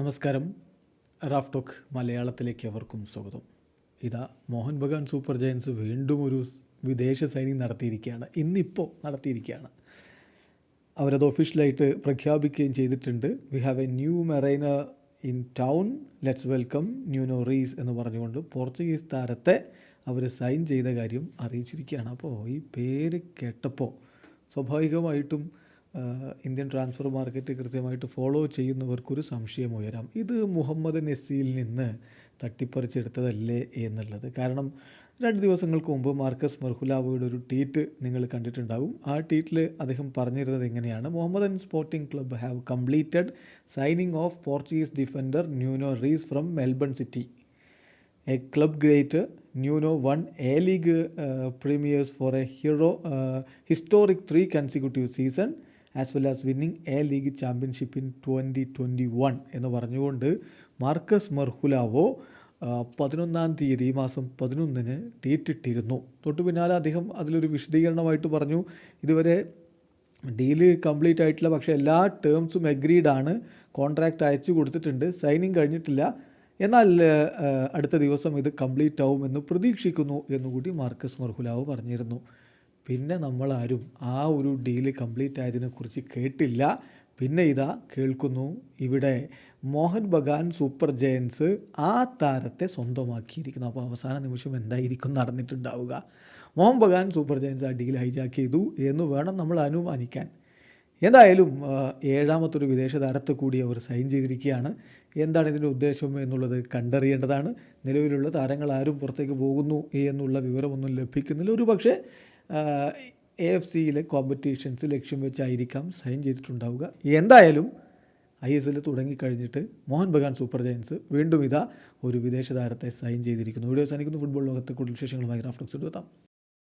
നമസ്കാരം. Raf talk മലയാളത്തിലേക്ക് അവർക്കും സ്വാഗതം. ഇതാ മോഹൻ ബഗാൻ സൂപ്പർ ജയൻസ് വീണ്ടും ഒരു വിദേശ സൈനിങ് നടത്തിയിരിക്കുകയാണ്. ഇന്നിപ്പോൾ നടത്തിയിരിക്കുകയാണ്. അവരത് ഒഫീഷ്യലായിട്ട് പ്രഖ്യാപിക്കുകയും ചെയ്തിട്ടുണ്ട്. We have a new Mariner in town let's welcome Nuno Reis എന്ന് പറഞ്ഞുകൊണ്ട് പോർച്ചുഗീസ് താരത്തെ അവർ സൈൻ ചെയ്ത കാര്യം അറിയിച്ചിരിക്കുകയാണ്. അപ്പോൾ ഈ പേര് കേട്ടപ്പോൾ സ്വാഭാവികമായിട്ടും ഇന്ത്യൻ ട്രാൻസ്ഫർ മാർക്കറ്റ് കൃത്യമായിട്ട് ഫോളോ ചെയ്യുന്നവർക്കൊരു സംശയം ഉയരാം. ഇത് മുഹമ്മദ് നസീൽ നിന്ന് തട്ടിപ്പറിച്ചെടുത്തതല്ലേ എന്നുള്ളത്. കാരണം രണ്ട് ദിവസങ്ങൾക്ക് മുമ്പ് മാർക്കസ് മർഹുലാവോയുടെ ഒരു ട്വീറ്റ് നിങ്ങൾ കണ്ടിട്ടുണ്ടാകും ആ ട്വീറ്റിൽ അദ്ദേഹം പറഞ്ഞിരുന്നത് എങ്ങനെയാണ് Mohammedan sporting club have completed signing of Portuguese defender Nuno Reis from Melbourne City. A club great Nuno one A league premiers for a hero historic three consecutive three consecutive well as well as winning A League championship in 2021 എന്ന് പറഞ്ഞുകൊണ്ട് Marcus മെർഹുലാവോ പതിനൊന്നാം തീയതി ഈ മാസം പതിനൊന്നിന് തീറ്റിട്ടിരുന്നു തൊട്ടു പിന്നാലെ അദ്ദേഹം അതിലൊരു വിശദീകരണമായിട്ട് പറഞ്ഞു ഇതുവരെ ഡീൽ കംപ്ലീറ്റ് ആയിട്ടില്ല പക്ഷേ എല്ലാ ടേംസും എഗ്രീഡ് ആണ്. കോൺട്രാക്റ്റ് അയച്ചു കൊടുത്തിട്ടുണ്ട് സൈനിങ് കഴിഞ്ഞിട്ടില്ല. എന്നാൽ അടുത്ത ദിവസം ഇത് കംപ്ലീറ്റ് ആവുമെന്ന് പ്രതീക്ഷിക്കുന്നു എന്നുകൂടി മാർക്കസ് മർഹുലാവ് പറഞ്ഞിരുന്നു. പിന്നെ നമ്മളാരും ആ ഒരു ഡീൽ കംപ്ലീറ്റ് ആയതിനെക്കുറിച്ച് കേട്ടില്ല. പിന്നെ ഇതാ കേൾക്കുന്നു ഇവിടെ മോഹൻ ബഗാൻ സൂപ്പർ ജയൻസ് ആ താരത്തെ സ്വന്തമാക്കിയിരിക്കുന്നു. അപ്പോൾ അവസാന നിമിഷം എന്തായിരിക്കും നടന്നിട്ടുണ്ടാവുക? മോഹൻ ബഗാൻ സൂപ്പർ ജയൻസ് ആ ഡീൽ ഹൈജാക്ക് ചെയ്തു എന്ന് വേണം നമ്മൾ അനുമാനിക്കാൻ. എന്തായാലും ഏഴാമത്തൊരു വിദേശ താരത്തെ കൂടി അവർ സൈൻ ചെയ്തിരിക്കുകയാണ്. എന്താണ് ഇതിന്റെ ഉദ്ദേശം എന്നുള്ളത് കണ്ടറിയേണ്ടതാണ്. നിലവിലുള്ള താരങ്ങൾ ആരും പുറത്തേക്ക് പോകുന്നു എന്നുള്ള വിവരമൊന്നും ലഭിക്കുന്നില്ല. ഒരു പക്ഷേ എ എഫ് സിയിലെ കോമ്പറ്റീഷൻസ് ലക്ഷ്യം വെച്ചായിരിക്കാം സൈൻ ചെയ്തിട്ടുണ്ടാവുക. എന്തായാലും ഐ എസ് എൽ തുടങ്ങിക്കഴിഞ്ഞിട്ട് മോഹൻ ബഗാൻ സൂപ്പർ ജയൻസ് വീണ്ടും ഇതാ ഒരു വിദേശ താരത്തെ സൈൻ ചെയ്തിരിക്കുന്നു. വീഡിയോ സാധിക്കുന്നു ഫുട്ബോൾ ലോകത്തെ കൂടുതൽ വിശേഷങ്ങളുമായി റാഫ്റ്റോക്സ് എടുത്താം